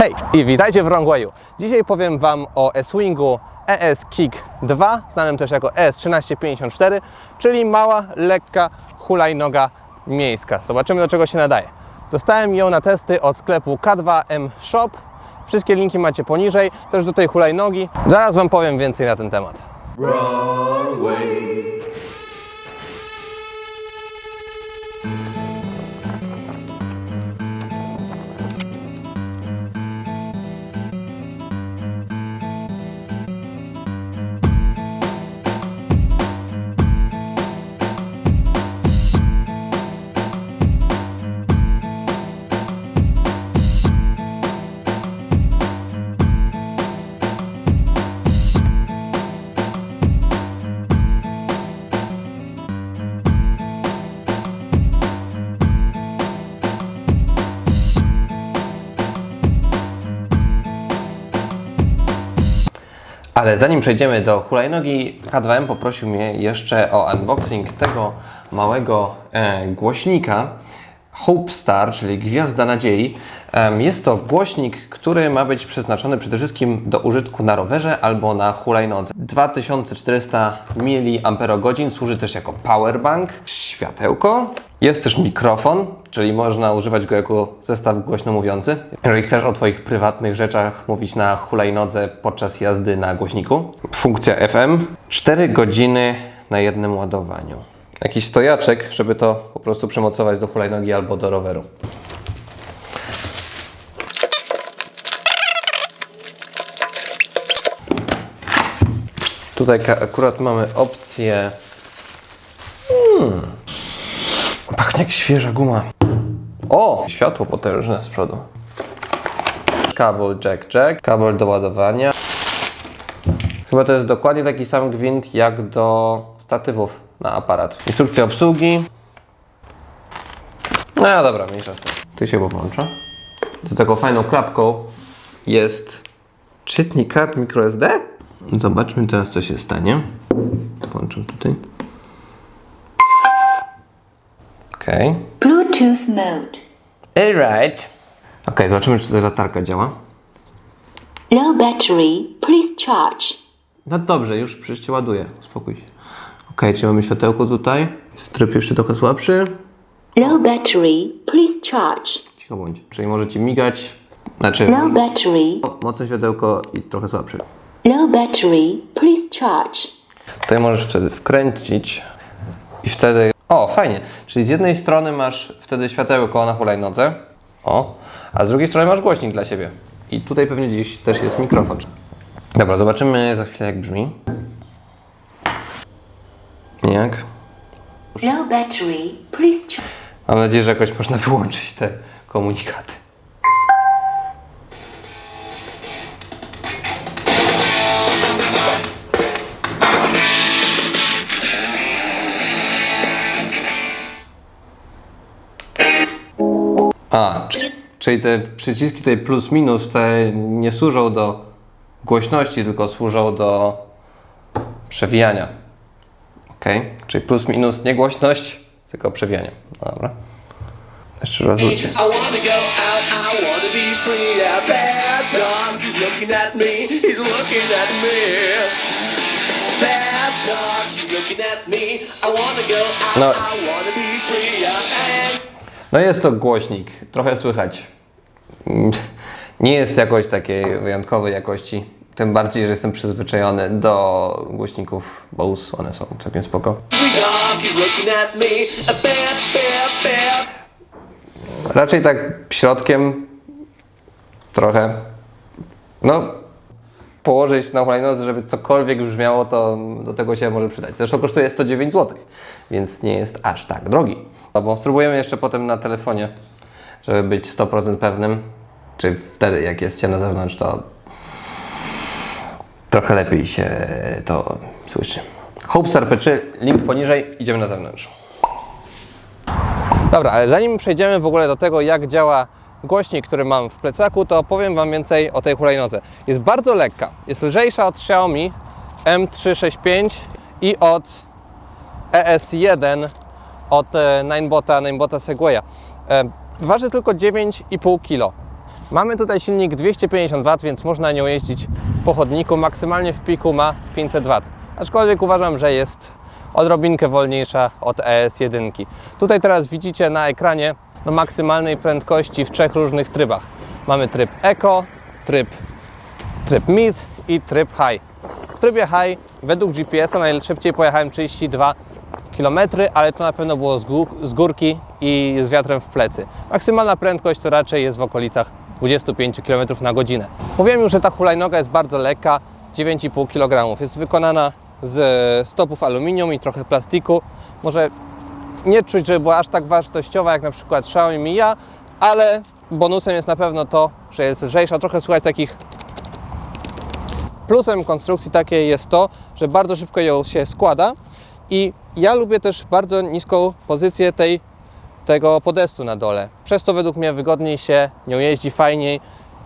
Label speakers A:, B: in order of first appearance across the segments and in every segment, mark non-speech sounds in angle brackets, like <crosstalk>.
A: Hej i witajcie w Wrongwayu. Dzisiaj powiem Wam o E-Swingu ES Kick 2, znanym też jako ES1354, czyli mała, lekka hulajnoga miejska. Zobaczymy do czego się nadaje. Dostałem ją na testy od sklepu K2M Shop. Wszystkie linki macie poniżej, też do tej hulajnogi. Zaraz Wam powiem więcej na ten temat. Ale zanim przejdziemy do hulajnogi, K2M poprosił mnie jeszcze o unboxing tego małego e, głośnika Hope Star, czyli Gwiazda Nadziei. Jest to głośnik, który ma być przeznaczony przede wszystkim do użytku na rowerze albo na hulajnodze. 2400 mAh, służy też jako powerbank, światełko. Jest też mikrofon, czyli można używać go jako zestaw głośno mówiący. Jeżeli chcesz o Twoich prywatnych rzeczach mówić na hulajnodze podczas jazdy na głośniku. Funkcja FM. 4 godziny na jednym ładowaniu. Jakiś stojaczek, żeby to po prostu przymocować do hulajnogi albo do roweru. Tutaj akurat mamy opcję. Hmm. Pachnie jak świeża guma. O! Światło potężne z przodu. Kabel jack jack, kabel do ładowania. Chyba to jest dokładnie taki sam gwint jak do statywów na aparat. Instrukcja obsługi. No dobra, mniejsza z tym. Tu się włącza. Z taką fajną klapką jest czytnik kart microSD. Zobaczmy teraz co się stanie. Włączam tutaj. Okej.
B: Bluetooth mode.
A: Alright. Okej, zobaczymy czy ta latarka działa.
B: Low battery, please charge.
A: No dobrze, już przecież ładuje. Spokój się. Okej, czy mamy światełko tutaj? Jest tryb jeszcze trochę słabszy.
B: Low battery, please charge.
A: Cicho bądź. Czyli może ci migać. Znaczy,
B: Low battery,
A: o, mocne światełko i trochę słabszy.
B: low battery, please charge.
A: Tutaj możesz wtedy wkręcić i wtedy... O, fajnie. Czyli z jednej strony masz wtedy światełko na hulajnodze. O. A z drugiej strony masz głośnik dla siebie. I tutaj pewnie gdzieś też jest mikrofon. Dobra, zobaczymy za chwilę jak brzmi. Jak?
B: Low battery, please charge.
A: Mam nadzieję, że jakoś można wyłączyć te komunikaty. A, czy- czyli te przyciski tutaj plus minus wcale nie służą do głośności, tylko służą do przewijania. Ok, czyli plus minus nie głośność, tylko przewijanie. Dobra. Jeszcze raz wróćcie. No. No jest to głośnik, trochę słychać. Nie jest jakoś takiej wyjątkowej jakości. Tym bardziej, że jestem przyzwyczajony do głośników Bose. One są całkiem spoko. Raczej tak środkiem trochę. No, położyć na hulajnodze, żeby cokolwiek brzmiało, to do tego się może przydać. Zresztą kosztuje 109 zł, więc nie jest aż tak drogi. No bo spróbujemy jeszcze potem na telefonie, żeby być 100% pewnym, czy wtedy jak jest na zewnątrz, to trochę lepiej się to słyszy. Hopestar P3, link poniżej, idziemy na zewnątrz. Dobra, ale zanim przejdziemy w ogóle do tego, jak działa głośnik, który mam w plecaku, to powiem Wam więcej o tej hulajnodze. Jest bardzo lekka. Jest lżejsza od Xiaomi M365 i od ES1 od e, Ninebota, Ninebota Segwaya. E, Waży tylko 9,5 kg. Mamy tutaj silnik 250 W, więc można nią jeździć po chodniku. Maksymalnie w piku ma 500 W. Aczkolwiek uważam, że jest odrobinkę wolniejsza od ES1. Tutaj teraz widzicie na ekranie no, maksymalnej prędkości w trzech różnych trybach. Mamy tryb Eco, tryb, tryb Mid i tryb High. W trybie High według GPS-a najszybciej pojechałem 32 km, ale to na pewno było z, gó- z górki i z wiatrem w plecy. Maksymalna prędkość to raczej jest w okolicach 25 km na godzinę. Mówiłem już, że ta hulajnoga jest bardzo lekka, 9,5 kg. Jest wykonana z stopów aluminium i trochę plastiku. Może nie czuć, że była aż tak wartościowa jak na przykład Xiaomi Mi ale bonusem jest na pewno to, że jest lżejsza. Trochę słychać takich Plusem konstrukcji takiej jest to, że bardzo szybko ją się składa i ja lubię też bardzo niską pozycję tej, tego podestu na dole. Przez to według mnie wygodniej się nią jeździ, fajniej,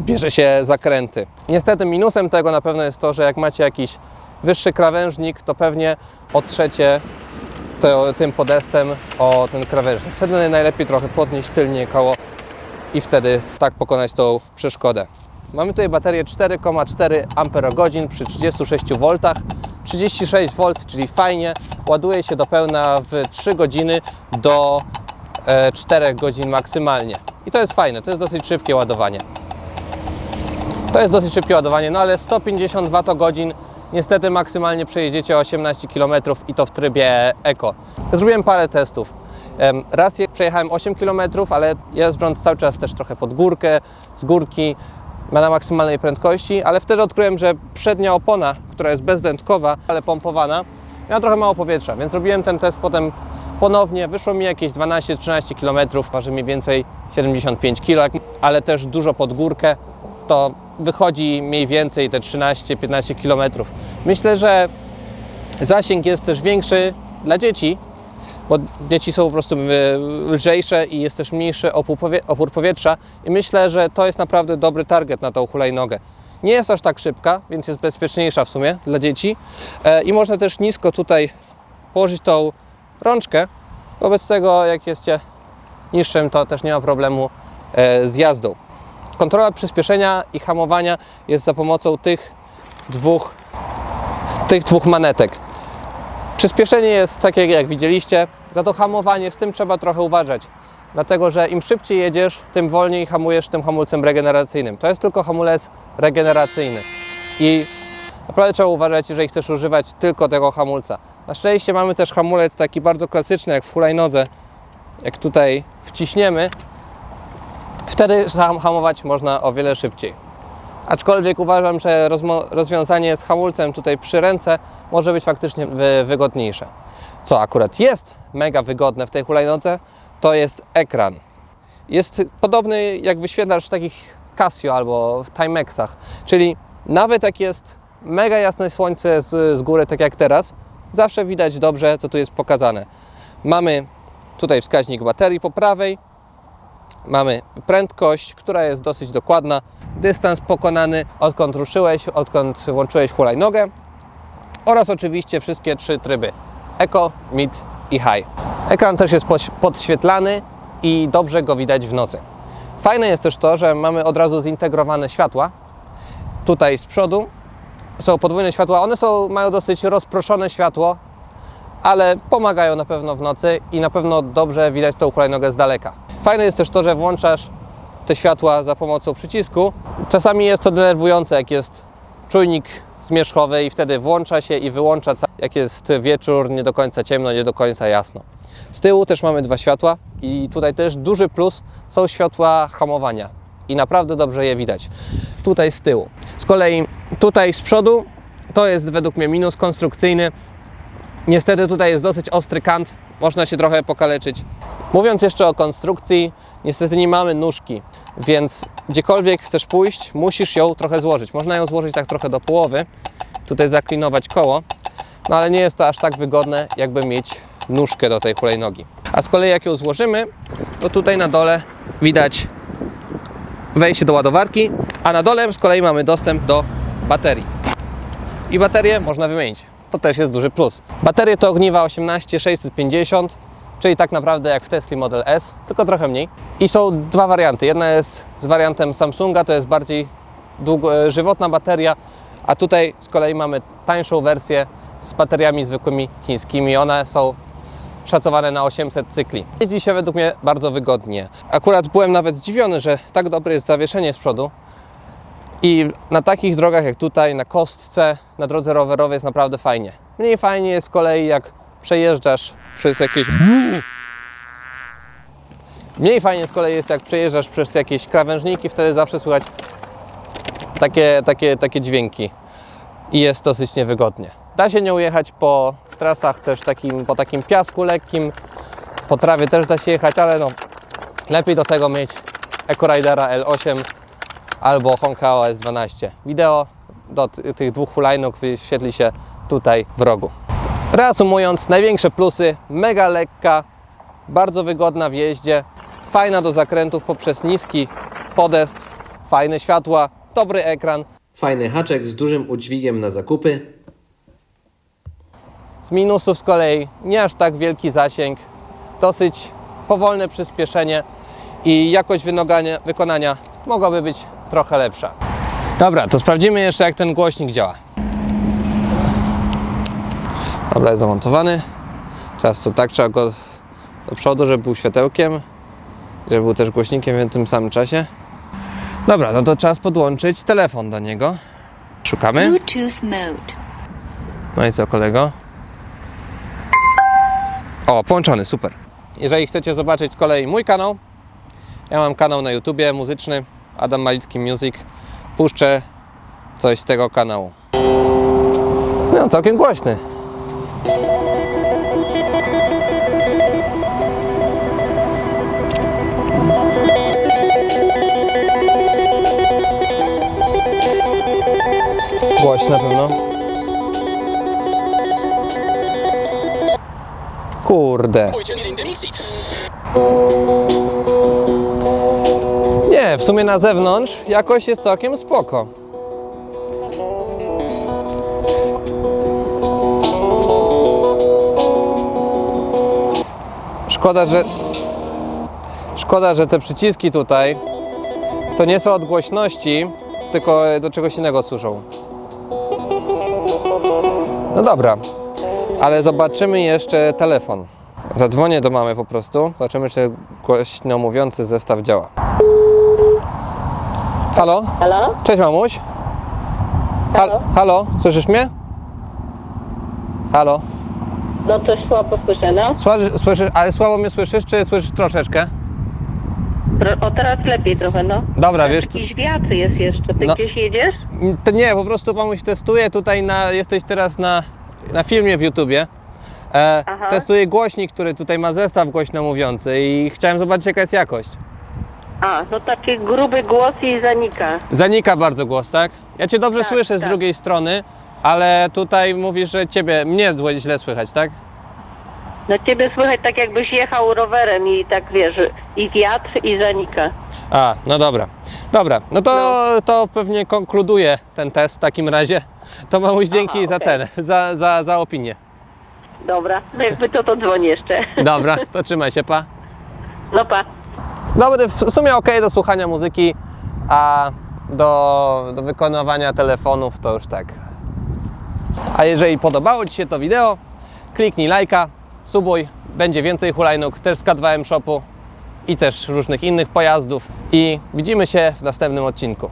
A: bierze się zakręty. Niestety minusem tego na pewno jest to, że jak macie jakiś wyższy krawężnik, to pewnie otrzecie to, tym podestem o ten krawężnik. Wtedy najlepiej trochę podnieść tylnie koło i wtedy tak pokonać tą przeszkodę. Mamy tutaj baterię 4,4 Ah przy 36 V. 36 V, czyli fajnie, ładuje się do pełna w 3 godziny do 4 godzin maksymalnie. I to jest fajne, to jest dosyć szybkie ładowanie. To jest dosyć szybkie ładowanie, no ale 150 Wh niestety maksymalnie przejedziecie 18 km i to w trybie Eco. Zrobiłem parę testów. Raz je- przejechałem 8 km, ale jeżdżąc cały czas też trochę pod górkę, z górki, na maksymalnej prędkości, ale wtedy odkryłem, że przednia opona, która jest bezdętkowa, ale pompowana, miała trochę mało powietrza, więc robiłem ten test potem ponownie. Wyszło mi jakieś 12-13 km, waży mniej więcej 75 kg, ale też dużo pod górkę, to wychodzi mniej więcej te 13-15 km. Myślę, że zasięg jest też większy dla dzieci, bo dzieci są po prostu e, lżejsze i jest też mniejszy opór, powie- opór powietrza i myślę, że to jest naprawdę dobry target na tą hulajnogę. Nie jest aż tak szybka, więc jest bezpieczniejsza w sumie dla dzieci e, i można też nisko tutaj położyć tą rączkę. Wobec tego, jak jesteście niższym, to też nie ma problemu e, z jazdą. Kontrola przyspieszenia i hamowania jest za pomocą tych dwóch, tych dwóch manetek. Przyspieszenie jest takie, jak widzieliście, za to hamowanie, z tym trzeba trochę uważać. Dlatego, że im szybciej jedziesz, tym wolniej hamujesz tym hamulcem regeneracyjnym. To jest tylko hamulec regeneracyjny. I naprawdę trzeba uważać, jeżeli chcesz używać tylko tego hamulca. Na szczęście mamy też hamulec taki bardzo klasyczny, jak w hulajnodze. Jak tutaj wciśniemy, wtedy ham- hamować można o wiele szybciej. Aczkolwiek uważam, że rozwiązanie z hamulcem tutaj przy ręce może być faktycznie wy- wygodniejsze. Co akurat jest mega wygodne w tej hulajnodze, to jest ekran. Jest podobny jak wyświetlacz takich Casio albo w Timexach, czyli nawet jak jest mega jasne słońce z, z góry, tak jak teraz, zawsze widać dobrze, co tu jest pokazane. Mamy tutaj wskaźnik baterii po prawej, Mamy prędkość, która jest dosyć dokładna, dystans pokonany, odkąd ruszyłeś, odkąd włączyłeś hulajnogę oraz oczywiście wszystkie trzy tryby Eco, Mid i High. Ekran też jest podświetlany i dobrze go widać w nocy. Fajne jest też to, że mamy od razu zintegrowane światła. Tutaj z przodu są podwójne światła, one są, mają dosyć rozproszone światło, ale pomagają na pewno w nocy i na pewno dobrze widać tą hulajnogę z daleka. Fajne jest też to, że włączasz te światła za pomocą przycisku. Czasami jest to denerwujące, jak jest czujnik zmierzchowy i wtedy włącza się i wyłącza, jak jest wieczór, nie do końca ciemno, nie do końca jasno. Z tyłu też mamy dwa światła i tutaj też duży plus są światła hamowania i naprawdę dobrze je widać. Tutaj z tyłu. Z kolei tutaj z przodu to jest według mnie minus konstrukcyjny, Niestety tutaj jest dosyć ostry kant, można się trochę pokaleczyć. Mówiąc jeszcze o konstrukcji, niestety nie mamy nóżki, więc gdziekolwiek chcesz pójść, musisz ją trochę złożyć. Można ją złożyć tak trochę do połowy, tutaj zaklinować koło, no ale nie jest to aż tak wygodne, jakby mieć nóżkę do tej hulajnogi. A z kolei jak ją złożymy, to tutaj na dole widać wejście do ładowarki, a na dole z kolei mamy dostęp do baterii i baterię można wymienić. To też jest duży plus. Baterie to ogniwa 18650, czyli tak naprawdę jak w Tesla Model S, tylko trochę mniej. I są dwa warianty. Jedna jest z wariantem Samsunga, to jest bardziej długo, e, żywotna bateria, a tutaj z kolei mamy tańszą wersję z bateriami zwykłymi chińskimi. One są szacowane na 800 cykli. Jeździ się według mnie bardzo wygodnie. Akurat byłem nawet zdziwiony, że tak dobre jest zawieszenie z przodu. I na takich drogach jak tutaj, na kostce, na drodze rowerowej jest naprawdę fajnie. Mniej fajnie jest z kolei jak przejeżdżasz przez jakieś... Mniej fajnie z kolei jest jak przejeżdżasz przez jakieś krawężniki, wtedy zawsze słychać takie, takie, takie dźwięki i jest dosyć niewygodnie. Da się nią jechać po trasach też takim, po takim piasku lekkim, po trawie też da się jechać, ale no lepiej do tego mieć EcoRidera L8 albo Honka OS 12. Wideo do ty- tych dwóch hulajnóg wyświetli się tutaj w rogu. Reasumując, największe plusy, mega lekka, bardzo wygodna w jeździe, fajna do zakrętów poprzez niski podest, fajne światła, dobry ekran, fajny haczek z dużym udźwigiem na zakupy. Z minusów z kolei nie aż tak wielki zasięg, dosyć powolne przyspieszenie i jakość wykonania mogłaby być trochę lepsza. Dobra, to sprawdzimy jeszcze jak ten głośnik działa. Dobra, jest zamontowany. Teraz co tak, trzeba go do przodu, żeby był światełkiem, żeby był też głośnikiem w tym samym czasie. Dobra, no to czas podłączyć telefon do niego. Szukamy.
B: Bluetooth mode.
A: No i co kolego? O, połączony, super. Jeżeli chcecie zobaczyć z kolei mój kanał, ja mam kanał na YouTubie muzyczny, Adam Malicki Music. Puszczę coś z tego kanału. No, całkiem głośny. Głośny na pewno. Kurde. Nie, w sumie na zewnątrz jakoś jest całkiem spoko. Szkoda, że szkoda, że te przyciski tutaj to nie są od głośności, tylko do czegoś innego służą. No dobra, ale zobaczymy jeszcze telefon. Zadzwonię do mamy po prostu. Zobaczymy, czy głośno mówiący zestaw działa. Halo?
C: Halo?
A: Cześć mamuś. Halo? Halo? Słyszysz mnie? Halo?
C: No coś słabo słyszę, no.
A: Słyszysz, słyszysz, ale słabo mnie słyszysz, czy słyszysz troszeczkę?
C: O teraz lepiej trochę, no.
A: Dobra, wiesz co?
C: Jakiś wiatr jest jeszcze. Ty
A: No.
C: gdzieś jedziesz?
A: To nie, po prostu mamuś testuje tutaj na, jesteś teraz na, na filmie w YouTubie. E,
C: Aha.
A: testuję głośnik, który tutaj ma zestaw głośno mówiący i chciałem zobaczyć jaka jest jakość.
C: A, no taki gruby głos i zanika.
A: Zanika bardzo głos, tak? Ja Cię dobrze
C: Tak,
A: słyszę z
C: tak.
A: drugiej strony, ale tutaj mówisz, że Ciebie, mnie złe- źle słychać, tak?
C: No ciebie słychać tak jakbyś jechał rowerem i tak wiesz, i wiatr i zanika.
A: A, no dobra. Dobra, no to, to pewnie konkluduje ten test w takim razie. To mamuś dzięki
C: Aha,
A: za
C: okej.
A: ten, za, za, za opinię.
C: Dobra, no <laughs> jakby to, to dzwoni jeszcze.
A: Dobra, to trzymaj się, pa.
C: No pa.
A: Dobry, w sumie ok do słuchania muzyki, a do, do wykonywania telefonów to już tak. A jeżeli podobało Ci się to wideo, kliknij lajka, subuj, będzie więcej hulajnóg też z K2M Shopu i też różnych innych pojazdów i widzimy się w następnym odcinku.